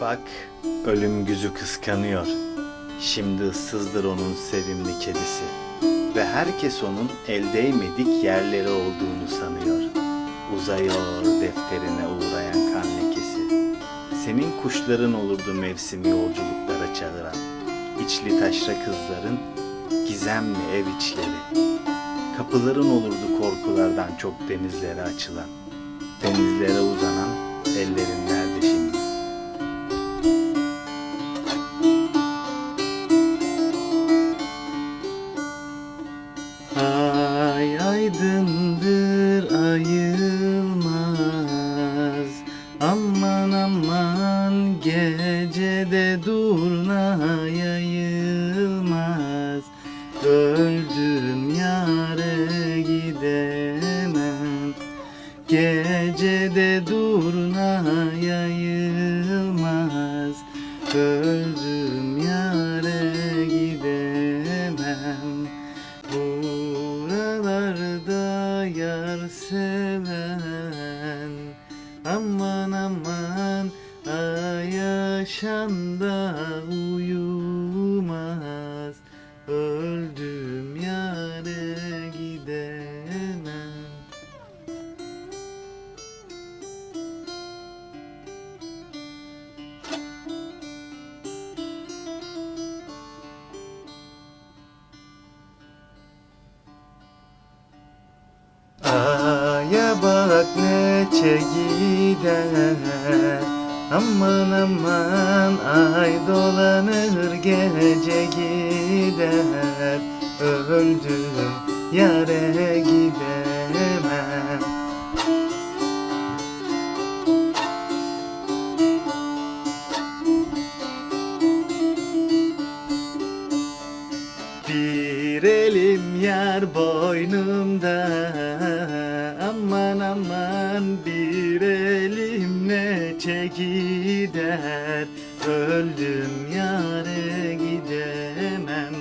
Bak ölüm güzü kıskanıyor. Şimdi ıssızdır onun sevimli kedisi. Ve herkes onun el değmedik yerleri olduğunu sanıyor. Uzayıyor defterine uğrayan kan lekesi. Senin kuşların olurdu mevsim yolculuklara çağıran. İçli taşra kızların gizemli ev içleri. Kapıların olurdu korkulardan çok denizlere açılan. Denizlere uzanan ellerin gecede durna yayılmaz Öldüm yare gidemem. Gecede durna yayılmaz Öldüm yaşanda uyumaz. Öldüm yare gidemem. Aya bak ne gider Aman aman ay dolanır gece gider. Öldüm yare gidemem. Bir elim yar boynumda gider Öldüm yare gidemem.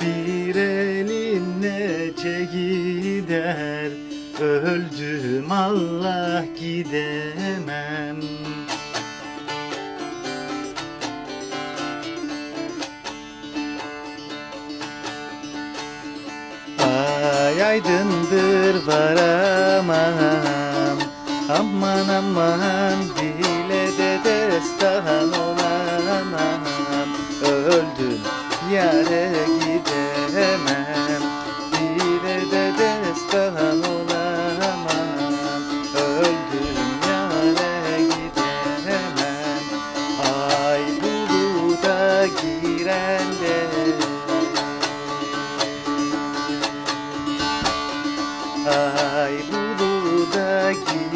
Bir elim neçe gider Öldüm Allah gidemem. Ay aydındır varamam. Aman aman de destan olamam Öldüm yare gidemem. Dile de destan olamam Öldüm yare gidemem. Ay buluda giren de Ay buluda girende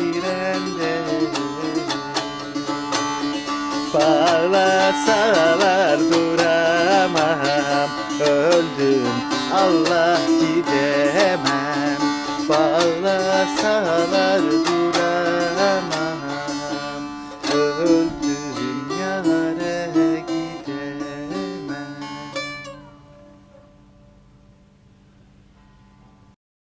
Ağlar sağlar duramam. Öldüm Allah gidemem. Bağlar sağlar duramam